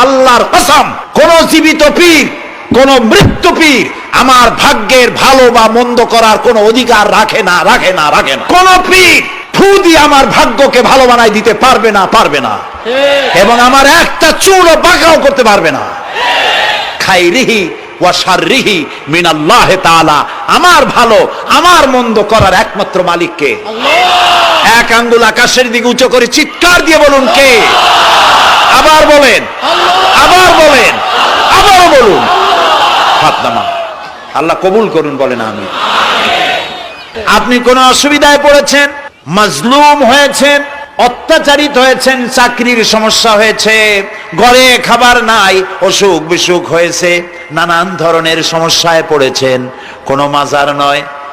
আল্লাহর কসম, কোন জীবিত পীর, কোন মৃত্যু পীর আমার ভাগ্যের ভালো বা মন্দ করার কোন অধিকার রাখে না রাখে না রাখে না। কোন পীর ফু আমার ভাগ্যকে ভালো বানাই দিতে পারবে না পারবে না। এবং আমার একটা চুলও বাঁকাও করতে পারবে না। খাইরিহি ওয়া শাররিহি মিনাল্লাহি তাআলা, আমার ভালো, আমার মন্দ করার একমাত্র মালিককে। এক আঙ্গুল আকাশের দিকে উঁচু করে চিৎকার দিয়ে বলুন কে? আবার বলেন আবার বলেন, আবারও বলুন। হাত নামা আল্লাহ কবুল করুন বলেন আমি। আপনি কোন অসুবিধায় পড়েছেন? মাজলুম হয়েছেন? অত্যাচারিত হয়েছেন? চাকরির সমস্যা হয়েছে? ঘরে খাবার নাই অসুখ বিসুখ হয়েছে? নানান ধরনের সমস্যায় পড়েছেন? কোনো মাজার নয়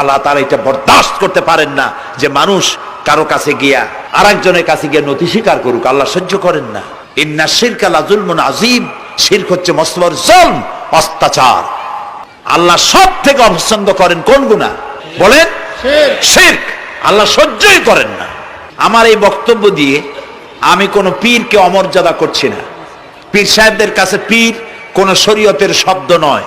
আল্লাহ তারা এটা বরদাস্ত করতে পারেন না যে মানুষ কারও কাছে গিয়া আর একজনের কাছে গিয়ে নথি স্বীকার করুক আল্লাহ সহ্য করেন না। ইন্না শিরক লাজুলমুন আজিম শিরক হচ্ছে মস্তবর জলম অত্যাচার। আল্লাহ সব থেকে অপছন্দ করেন কোন গুণা বলেন শিরক। আল্লাহ সহ্যই করেন না। আমার এই বক্তব্য দিয়ে আমি কোনো পীরকে অমর্যাদা করছি না। পীর সাহেবদের কাছে পীর কোন শরীয়তের শব্দ নয়।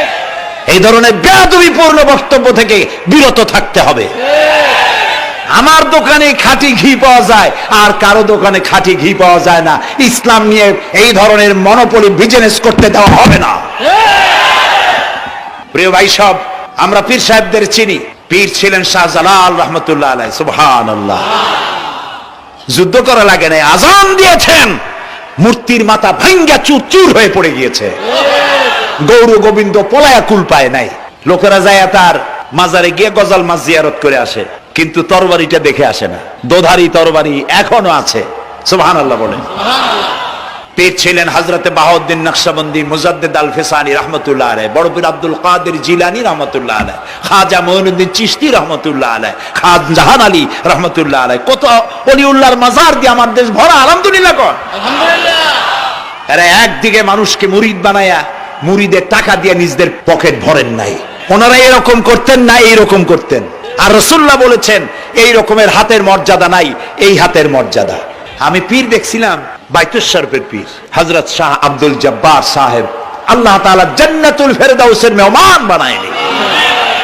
এই ধরনের বেয়াদবিপূর্ণ বক্তব্য থেকে বিরত থাকতে হবে। আমার দোকানে খাঁটি ঘি পাওয়া যায়, আর কারও দোকানে খাঁটি ঘি পাওয়া যায় না। ইসলাম নিয়ে এই ধরনের মনোপলি বিজনেস করতে দেওয়া হবে না। প্রিয় ভাই সব, আমরা পীর সাহেবদের চিনি। পীর ছিলেন শাহজালাল রহমতুল্লাহ আলাই সুবহান যুদ্ধ করা লাগে নাই, আজান দিয়েছেন। মূর্তির মাথা ভাঙ্গা চুর চুর হয়ে পড়ে গিয়েছে। গৌর গোবিন্দ পলায়া কুল পায় নাই। লোকেরা যায় তার মাজারে গিয়ে গজাল মাছ জিয়ারত করে আসে কিন্তু তরবারিটা দেখে আসে না। দোধারি তরবারি এখনও আছে। সুবহান আল্লাহ বলেন পীর ছিলেন হজরতে বাহাউদ্দিন নকশবন্দি মুজাদ্দিদ আল ফিসানি রহমতুল্লাহ আলাই বড় পীর আব্দুল কাদের জিলানি রহমতুল্লাহ আলাই খাজা মঈনুদ্দিন চিশতি রহমতুল্লাহ আলাই খান জাহান আলী রহমতুল্লাহ আলাই কত অলিউল্লাহর মাজার দিয়ে আমার দেশ ভরা আলহামদুলিল্লাহ কর এরা একদিকে মানুষকে মুরিদ বানায়া মুরিদের টাকা দিয়ে নিজদের পকেট ভরেন নাই। ওনারা এরকম করতেন না, এইরকম করতেন। আর রসুল্লাহ বলেছেন, এই রকমের হাতের মর্যাদা নাই, এই হাতের মর্যাদা। আমি পীর দেখছিলাম বাইতুল শরফের পীর হজরত শাহ আব্দুল জব্বার সাহেব। আল্লাহ তাআলা জান্নাতুল ফেরদাউসের মেহমান বানায়নি।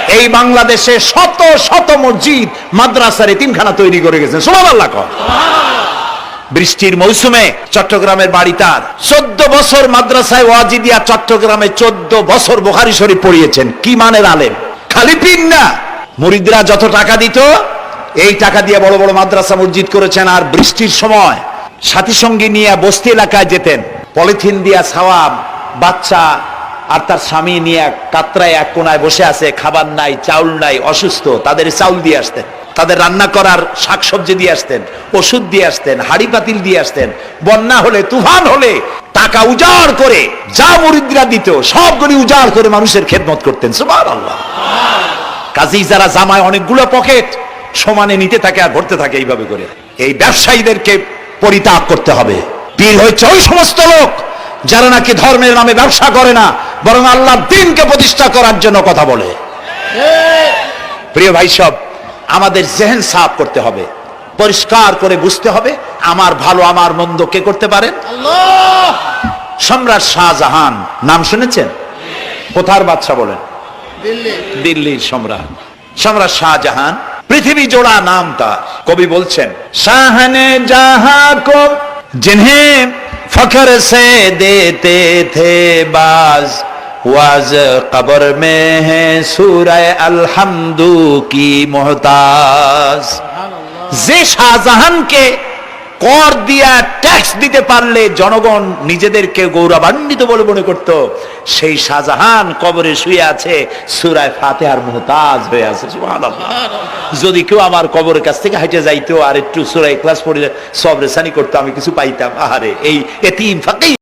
এই বাংলাদেশে শত শত মসজিদ, মাদ্রাসার এতিমখানা তৈরি করে গেছেন। সুবহানাল্লাহ কর। বৃষ্টির মৌসুমে চট্টগ্রামের বাড়ি তার। চোদ্দ বছর মাদ্রাসায় ওয়াজিদিয়া চট্টগ্রামে চোদ্দ বছর বোখারি শরীফ পড়িয়েছেন। কি মানের আলেম? খালি পিন না। মুরিদরা যত টাকা দিত, এই টাকা দিয়ে বড় বড় মাদ্রাসা মসজিদ করেছেন আর বৃষ্টির সময় সাথী সঙ্গী নিয়ে বস্তি এলাকায় যেতেন। পলিথিন দিয়া ছাওয়া বাচ্চা আর তার স্বামী নিয়ে কাতরায় এক কোনায় বসে আছে, খাবার নাই, চাউল নাই, অসুস্থ, তাদের চাউল দিয়ে আসতেন। তাদের রান্না করার শাকসবজি দিয়ে আসতেন ওষুধ দিয়ে আসতেন হাড়ি পাতিল দিয়ে আসতেন বন্যা হলে তুফান হলে টাকা উজাড় করে যা মরিদ্রা দিত সবগুলি উজাড় করে মানুষের খেদমত করতেন সুবহানাল্লাহ। কাজী যারা জামায় অনেকগুলো পকেট সমানে নিতে থাকে আর ভরতে থাকে এইভাবে করে। এই ব্যবসায়ীদেরকে পরিত্যাগ করতে হবে। পীর হচ্ছে ওই সমস্ত লোক যারা নাকি ধর্মের নামে ব্যবসা করে না বরং আল্লাহ দিনকে প্রতিষ্ঠা করার জন্য কথা বলে। প্রিয় ভাই সব আমাদের জেহেন সাফ করতে হবে। পরিষ্কার করে বুঝতে হবে আমার ভালো আমার মন্দ কে করতে পারেন সম্রাট শাহজাহান নাম শুনেছেন? কোথার বাচ্চা বলেন? দিল্লির সম্রাট। সম্রাট শাহজাহান পৃথিবী জোড়া নাম তার। কবি বলছেন শাহানে জাহা কম ফখর সে দেতে থে বাজ। वाज कब्र में है सूरह अलहमदू की मोहताज যে শাহজাহানকে কর দিয়া ট্যাক্স দিতে পারলে জনগণ নিজেদেরকে গৌরবান্বিত বলে মনে করত সেই শাহজাহান কবরে শুয়ে আছে সুরায় ফাতেহার মুহতাজ হয়ে আছে সুবহানাল্লাহ। যদি কেউ আমার কবরের কাছ থেকে হাইটে যাইতো আর একটু সুরায় ক্লাস পড়ে সব রেসানি করতো আমি কিছু পাইতাম আহারে এই এতিম ফাঁকেই